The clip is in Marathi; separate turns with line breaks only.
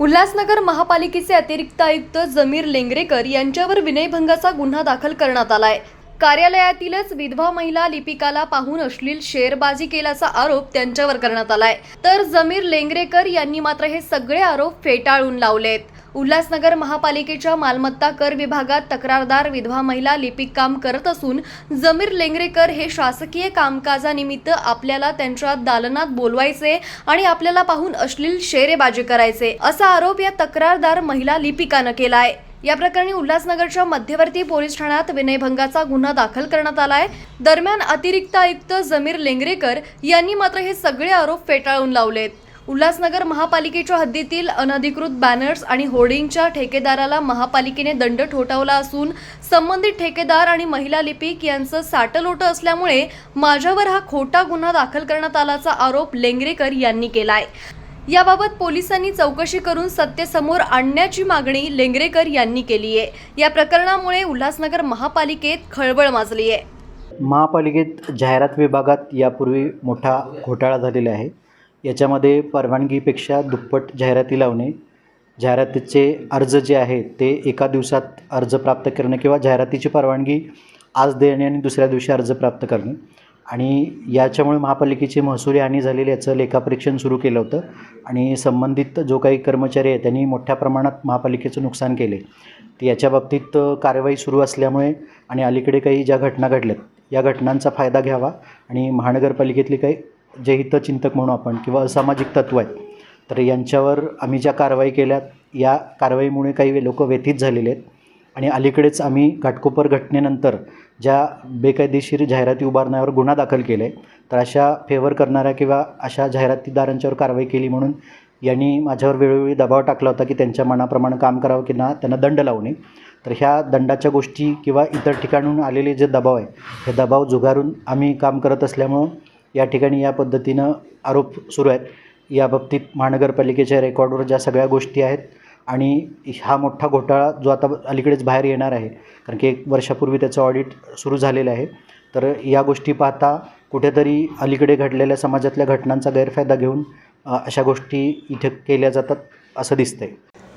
उल्हासनगर महापालिकेचे अतिरिक्त आयुक्त जमीर लेंगरेकर यांच्यावर विनयभंगाचा गुन्हा दाखल करण्यात आलाय. कार्यालयातीलच विधवा महिला लिपिकाला पाहून अश्लील शेरबाजी केल्याचा आरोप त्यांच्यावर करण्यात आलाय. तर जमीर लेंगरेकर यांनी मात्र हे सगळे आरोप फेटाळून लावलेत. उल्हासनगर महापालिकेच्या मालमत्ता कर विभागात तक्रारदार विधवा महिला लिपिक काम करत असून जमीर लेंगरेकर हे शासकीय कामकाजानिमित्त आपल्याला त्यांच्या दालनात बोलवायचे आणि आपल्याला पाहून अश्लील शेरेबाजी करायचे असा आरोप या तक्रारदार महिला लिपिकानं केलाय. या प्रकरणी उल्हासनगरच्या मध्यवर्ती पोलीस ठाण्यात विनयभंगाचा गुन्हा दाखल करण्यात आलाय. दरम्यान अतिरिक्त आयुक्त जमीर लेंगरेकर यांनी मात्र हे सगळे आरोप फेटाळून लावलेत. उल्हासनगर महापालिकेच्या हद्दीतील अनधिकृत बॅनर्स आणि होर्डिंगच्या ठेकेदाराला महापालिकेने दंड ठोठावला असून संबंधित ठेकेदार आणि महिला लिपिक यांचं साटलोटं असल्यामुळे माझ्यावर हा खोटा गुन्हा दाखल करण्यात आल्याचा आरोप लेंगरेकर यांनी केलाय. याबाबत पोलिसांनी चौकशी करून सत्य समोर आणण्याची मागणी लेंगरेकर यांनी केली आहे. या प्रकरणामुळे उल्हासनगर महापालिकेत खळबळ माजली आहे.
महापालिकेत जाहिरात विभागात यापूर्वी मोठा घोटाळा झालेला आहे. याच्यामध्ये परवानगीपेक्षा दुप्पट जाहिराती लावणे जाहिरातीचे अर्ज जे आहे ते एका दिवसात अर्ज प्राप्त करणे किंवा जाहिरातीची परवानगी आज देणे आणि दुसऱ्या दिवशी अर्ज प्राप्त करणे. आणि याच्यामुळे महापालिकेची महसुली हानी झालेली याचं लेखापरीक्षण सुरू केलं होतं आणि संबंधित जो काही कर्मचारी आहे त्यांनी मोठ्या प्रमाणात महापालिकेचं नुकसान केले. तर याच्या बाबतीत कारवाई सुरू असल्यामुळे आणि अलीकडे काही ज्या घटना घडल्यात या घटनांचा फायदा घ्यावा आणि महानगरपालिकेतले काही जे हितचिंतक म्हणू आपण किंवा असामाजिक तत्व आहेत तर यांच्यावर आम्ही ज्या कारवाई केल्यात या कारवाईमुळे काही लोक व्यथित झालेले आहेत. आणि अलीकडेच आम्ही घाटकोपर घटनेनंतर ज्या बेकायदेशीर जाहिराती उभारण्यावर गुन्हा दाखल केले आहे तर अशा फेवर करणाऱ्या किंवा अशा जाहिरातीदारांच्यावर कारवाई केली म्हणून यांनी माझ्यावर वेळोवेळी दबाव टाकला होता की त्यांच्या मनाप्रमाणे काम करावं की ना त्यांना दंड लावणे तर ह्या दंडाच्या गोष्टी किंवा इतर ठिकाणून आलेले जे दबाव आहे हे दबाव जुगारून आम्ही काम करत असल्यामुळं या ठिकाणी या पद्धतीनं आरोप सुरू आहेत. याबाबतीत महानगरपालिकेच्या रेकॉर्डवर ज्या सगळ्या गोष्टी आहेत आणि हा मोठा घोटाळा जो आता अलीकडेच बाहेर येणार आहे कारण की एक वर्षापूर्वी त्याचं ऑडिट सुरू झालेलं आहे तर या गोष्टी पाहता कुठेतरी अलीकडे घडलेल्या समाजातल्या घटनांचा गैरफायदा घेऊन अशा गोष्टी इथे केल्या जातात असं दिसतंय.